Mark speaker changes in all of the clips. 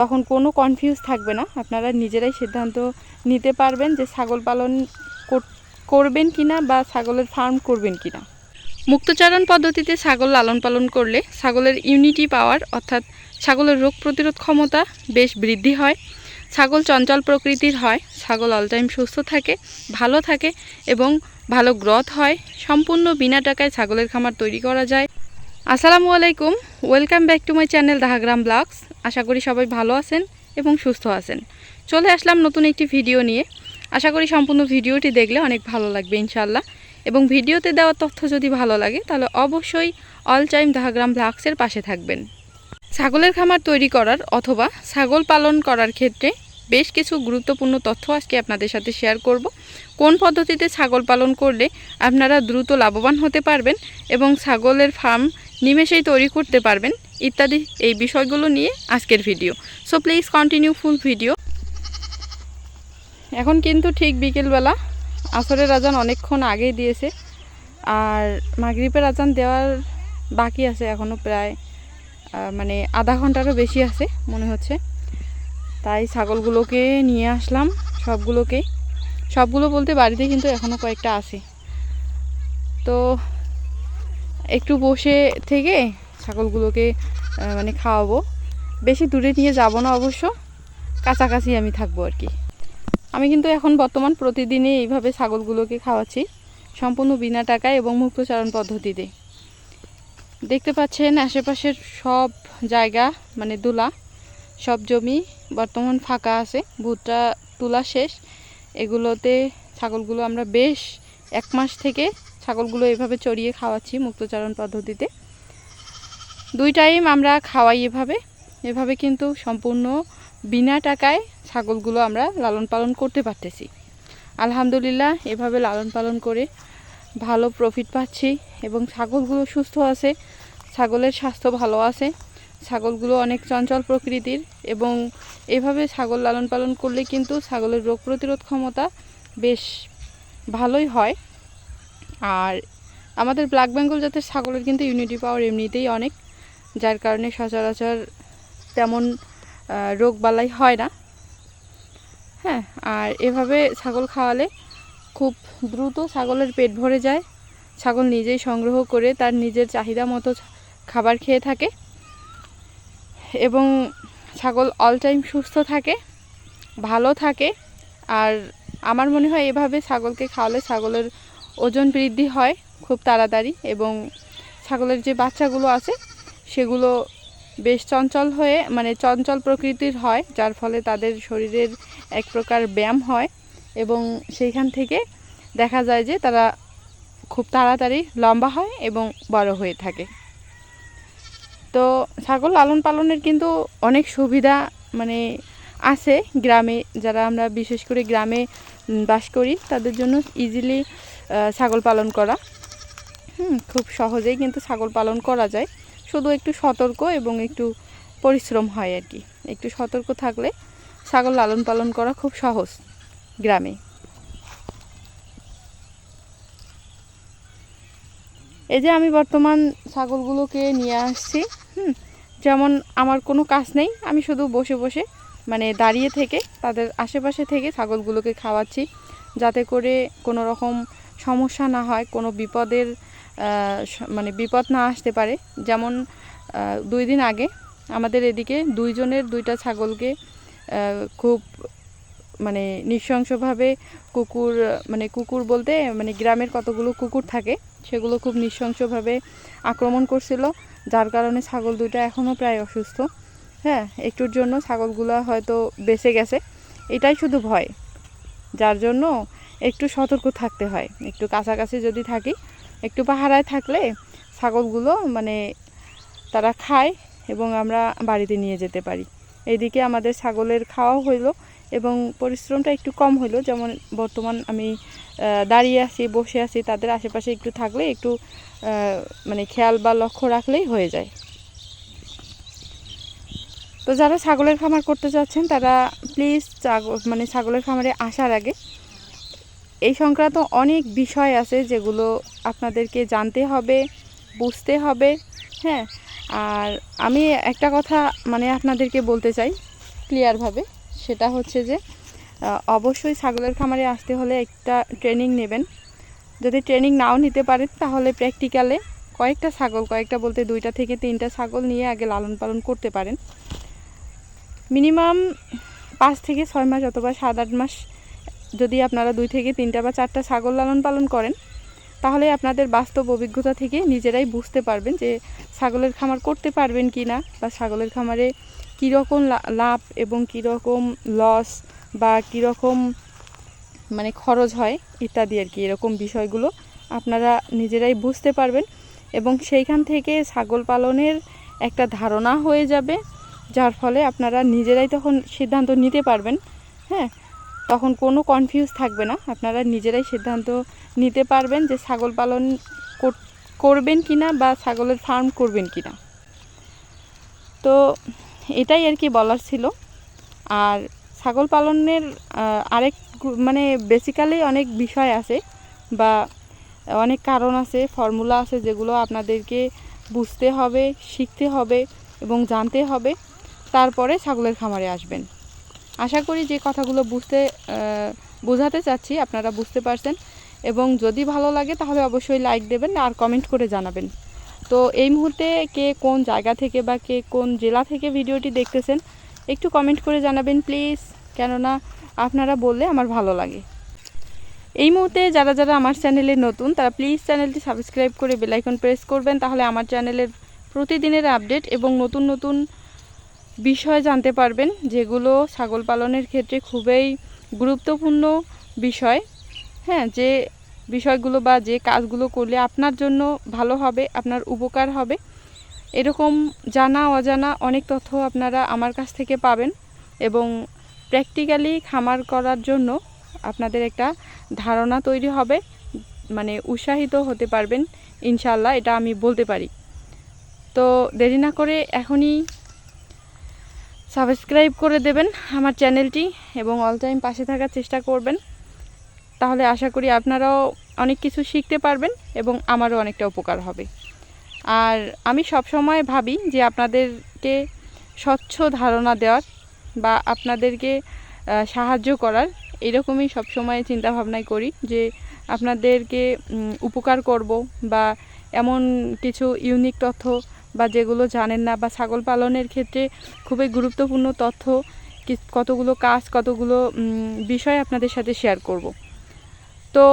Speaker 1: তখন কোনো কনফিউজ থাকবে না। আপনারা নিজেরাই সিদ্ধান্ত নিতে পারবেন যে ছাগল পালন করবেন কি না বা ছাগলের ফার্ম করবেন কি না মুক্তচারণ পদ্ধতিতে ছাগল লালন পালন করলে ছাগলের ইউনিটি পাওয়ার অর্থাৎ ছাগলের রোগ প্রতিরোধ ক্ষমতা বেশ বৃদ্ধি হয়। ছাগল চঞ্চল প্রকৃতির হয়, ছাগল অল টাইম সুস্থ থাকে, ভালো থাকে এবং ভালো গ্রথ হয়। সম্পূর্ণ বিনা টাকায় ছাগলের খামার তৈরি করা যায়। আসসালামু আলাইকুম welcome back to my channel Dahagram vlogs আশা করি সবাই ভালো আছেন এবং সুস্থ আছেন। চলে আসলাম নতুন একটি ভিডিও নিয়ে। আশা করি সম্পূর্ণ ভিডিওটি দেখলে অনেক ভালো লাগবে ইনশাল্লাহ এবং ভিডিওতে দেওয়া তথ্য যদি ভালো লাগে, তাহলে অবশ্যই অল টাইম দাহাগ্রাম ব্লগসের পাশে থাকবেন। ছাগলের খামার তৈরি করার অথবা ছাগল পালন করার ক্ষেত্রে বেশ কিছু গুরুত্বপূর্ণ তথ্য আজকে আপনাদের সাথে শেয়ার করব। কোন পদ্ধতিতে ছাগল পালন করলে আপনারা দ্রুত লাভবান হতে পারবেন এবং ছাগলের ফার্ম নিমেষেই তৈরি করতে পারবেন ইত্যাদি এই বিষয়গুলো নিয়ে আজকের video so please continue full video এখন কিন্তু ঠিক বিকেলবেলা। আসরের আজান অনেকক্ষণ আগেই দিয়েছে। আর মাগরিবের আজান দেওয়ার বাকি আছে এখনও প্রায় মানে আধা ঘন্টারও বেশি আছে মনে হচ্ছে। তাই ছাগলগুলোকে নিয়ে আসলাম সবগুলোকে। সবগুলো বলতে বাড়িতে কিন্তু এখনও কয়েকটা আছে। তো একটু বসে থেকে ছাগলগুলোকে মানে খাওয়াবো। বেশি দূরে নিয়ে যাব না অবশ্য, কাছাকাছি আমি থাকব আর কি। আমি কিন্তু এখন বর্তমান প্রতিদিনই এইভাবে ছাগলগুলোকে খাওয়াচ্ছি, সম্পূর্ণ বিনা টাকায় এবং মুক্তচারণ পদ্ধতিতে। দেখতে পাচ্ছেন আশেপাশের সব জায়গা মানে দোলা, সব জমি বর্তমান ফাঁকা আছে, ভুট্টা তোলা শেষ। এগুলোতে ছাগলগুলো আমরা বেশ এক মাস থেকে ছাগলগুলো এভাবে চড়িয়ে খাওয়াচ্ছি মুক্তচারণ পদ্ধতিতে। দুই টাইম আমরা খাওয়াই এভাবে। এভাবে কিন্তু সম্পূর্ণ বিনা টাকায় ছাগলগুলো আমরা লালন পালন করতে পারতেছি। আলহামদুলিল্লাহ, এভাবে লালন পালন করে ভালো প্রফিট পাচ্ছি এবং ছাগলগুলো সুস্থ আছে, ছাগলের স্বাস্থ্য ভালো আছে, ছাগলগুলো অনেক চঞ্চল প্রকৃতির এবং এভাবে ছাগল লালন পালন করলে কিন্তু ছাগলের রোগ প্রতিরোধ ক্ষমতা বেশ ভালোই হয়। আর আমাদের ব্ল্যাক বেঙ্গল জাতের ছাগলের কিন্তু ইউনিটি পাওয়ার এমনিতেই অনেক। যার কারণে সচরাচর তেমন আহ, রোগবালাই হয় না। হ্যাঁ আর এভাবে ছাগল খাওয়ালে খুব দ্রুত ছাগলের পেট ভরে যায়। ছাগল নিজেই সংগ্রহ করে তার নিজের চাহিদা মতো খাবার খেয়ে থাকে। এবং ছাগল অল টাইম সুস্থ থাকে ভালো থাকে। আর আমার মনে হয় এভাবে ছাগলকে খাওয়ালে ছাগলের ওজন বৃদ্ধি হয় খুব তাড়াতাড়ি। এবং ছাগলের যে বাচ্চাগুলো আছে সেগুলো বেশ চঞ্চল হয়ে মানে চঞ্চল প্রকৃতির হয়, যার ফলে তাদের শরীরের এক প্রকার ব্যায়াম হয় এবং সেইখান থেকে দেখা যায় যে তারা খুব তাড়াতাড়ি লম্বা হয় এবং বড় হয়ে থাকে। তো ছাগল লালন পালনের কিন্তু অনেক সুবিধা মানে আছে গ্রামে, যারা আমরা বিশেষ করে গ্রামে বাস করি, তাদের জন্য ইজিলি ছাগল পালন করা। হুম, খুব সহজেই কিন্তু ছাগল পালন করা যায়। শুধু একটু সতর্ক এবং একটু পরিশ্রম হয় আর কি। একটু সতর্ক থাকলে ছাগল লালন পালন করা খুব সহজ গ্রামে। এই যে আমি বর্তমান ছাগলগুলোকে নিয়ে আসছি, হুম, যেমন আমার কোনো কাজ নেই, আমি শুধু বসে বসে মানে দাঁড়িয়ে থেকে তাদের আশেপাশে থেকে ছাগলগুলোকে খাওয়াচ্ছি, যাতে করে কোনো রকম সমস্যা না হয়, কোনো বিপদের মানে বিপদ না আসতে পারে। যেমন দুই দিন আগে আমাদের এদিকে দুইজনের দুইটা ছাগলকে খুব মানে নৃশংসভাবে কুকুর মানে কুকুর বলতে মানে গ্রামের কতগুলো কুকুর থাকে, সেগুলো খুব নৃশংসভাবে আক্রমণ করছিল, যার কারণে ছাগল দুইটা এখনও প্রায় অসুস্থ। হ্যাঁ একটুর জন্য ছাগলগুলো হয়তো বেঁচে গেছে। এটাই শুধু ভয়। যার জন্য একটু সতর্ক থাকতে হয়। একটু কাছাকাছি যদি থাকি একটু পাহারায় থাকলে ছাগলগুলো মানে তারা খায় এবং আমরা বাড়িতে নিয়ে যেতে পারি। এইদিকে আমাদের ছাগলের খাওয়া হইল এবং পরিশ্রমটা একটু কম হইল। যেমন বর্তমান আমি দাঁড়িয়ে আছি, বসে আছি, তাদের আশেপাশে একটু থাকলে একটু মানে খেয়াল বা লক্ষ্য রাখলেই হয়ে যায়। তো যারা ছাগলের খামার করতে চাচ্ছেন, তারা প্লিজ মানে ছাগলের খামারে আসার আগে এই সংক্রান্ত অনেক বিষয় আছে যেগুলো আপনাদেরকে জানতে হবে, বুঝতে হবে হ্যাঁ? আর আমি একটা কথা মানে আপনাদেরকে বলতে চাই ক্লিয়ারভাবে সেটা হচ্ছে যে অবশ্যই ছাগলের খামারে আসতে হলে একটা ট্রেনিং নেবেন। যদি ট্রেনিং নাও নিতে পারেন, তাহলে প্র্যাকটিক্যালে কয়েকটা ছাগল, কয়েকটা বলতে দুইটা থেকে তিনটা ছাগল নিয়ে আগে লালন পালন করতে পারেন। মিনিমাম পাঁচ থেকে ছয় মাস অথবা সাত আট মাস যদি আপনারা দুই থেকে তিনটা বা চারটা ছাগল লালন পালন করেন, তাহলে আপনাদের বাস্তব অভিজ্ঞতা থেকে নিজেরাই বুঝতে পারবেন যে ছাগলের খামার করতে পারবেন কি না বা ছাগলের খামারে কীরকম লাভ এবং কীরকম লস বা কীরকম মানে খরচ হয় ইত্যাদি আর কি, এরকম বিষয়গুলো আপনারা নিজেরাই বুঝতে পারবেন এবং সেইখান থেকে ছাগল পালনের একটা ধারণা হয়ে যাবে, যার ফলে আপনারা নিজেরাই তখন সিদ্ধান্ত নিতে পারবেন হ্যাঁ? তখন কোনো কনফিউজ থাকবে না। আপনারা নিজেরাই সিদ্ধান্ত নিতে পারবেন যে ছাগল পালন করবেন কি না বা ছাগলের ফার্ম করবেন কি না তো এটাই আর কি বলার ছিল। আর ছাগল পালনের আরেক মানে বেসিক্যালি অনেক বিষয় আছে বা অনেক কারণ আছে ফর্মুলা আছে যেগুলো আপনাদেরকে বুঝতে হবে, শিখতে হবে এবং জানতে হবে। তারপরে ছাগলের খামারে আসবেন। আশা করি যে কথাগুলো বুঝতে বোঝাতে চাচ্ছি, আপনারা বুঝতে পারছেন। এবং যদি ভালো লাগে তাহলে অবশ্যই লাইক দেবেন আর কমেন্ট করে জানাবেন। তো এই মুহূর্তে কে কোন জায়গা থেকে বা কে কোন জেলা থেকে ভিডিওটি দেখতেছেন, একটু কমেন্ট করে জানাবেন প্লিজ কেননা আপনারা বললে আমার ভালো লাগে। এই মুহূর্তে যারা যারা আমার চ্যানেলে নতুন, তারা প্লিজ চ্যানেলটি সাবস্ক্রাইব করে বেলাইকন প্রেস করবেন। তাহলে আমার চ্যানেলের প্রতিদিনের আপডেট এবং নতুন নতুন বিষয় জানতে পারবেন যেগুলো ছাগল পালনের ক্ষেত্রে খুবই গুরুত্বপূর্ণ বিষয়। হ্যাঁ যে বিষয়গুলো বা যে কাজগুলো করলে আপনার জন্য ভালো হবে, আপনার উপকার হবে। এরকম জানা, অজানা অনেক তথ্য আপনারা আমার কাছ থেকে পাবেন এবং প্র্যাকটিক্যালি খামার করার জন্য আপনাদের একটা ধারণা তৈরি হবে মানে উৎসাহিত হতে পারবেন ইনশাল্লাহ এটা আমি বলতে পারি। তো দেরি না করে এখনই সাবস্ক্রাইব করে দেবেন আমার চ্যানেলটি এবং অল টাইম পাশে থাকার চেষ্টা করবেন। তাহলে আশা করি আপনারাও অনেক কিছু শিখতে পারবেন এবং আমারও অনেকটা উপকার হবে। আর আমি সব সময় ভাবি যে আপনাদেরকে স্বচ্ছ ধারণা দেওয়ার বা আপনাদেরকে সাহায্য করার এরকমই সবসময় চিন্তা ভাবনাই করি যে আপনাদেরকে উপকার করব বা এমন কিছু ইউনিক তথ্য বা যেগুলো জানেন না বা ছাগল পালনের ক্ষেত্রে খুবই গুরুত্বপূর্ণ তথ্য কতগুলো কাজ, কতগুলো বিষয় আপনাদের সাথে শেয়ার করব। তো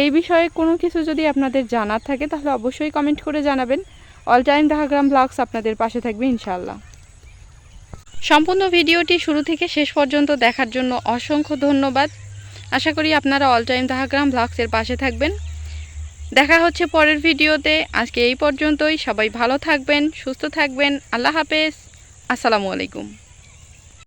Speaker 1: এই বিষয়ে কোনো কিছু যদি আপনাদের জানার থাকে, তাহলে অবশ্যই কমেন্ট করে জানাবেন। অল টাইম দাহাগ্রাম ব্লগস আপনাদের পাশে থাকবে ইনশাআল্লাহ। সম্পূর্ণ ভিডিওটি শুরু থেকে শেষ পর্যন্ত দেখার জন্য অসংখ্য ধন্যবাদ। আশা করি আপনারা অল টাইম দাহাগ্রাম ব্লগসের পাশে থাকবেন। দেখা হচ্ছে পরের ভিডিওতে। আজকে এই পর্যন্তই। সবাই ভালো থাকবেন, সুস্থ থাকবেন। আল্লাহ হাফেজ। আসসালামু আলাইকুম।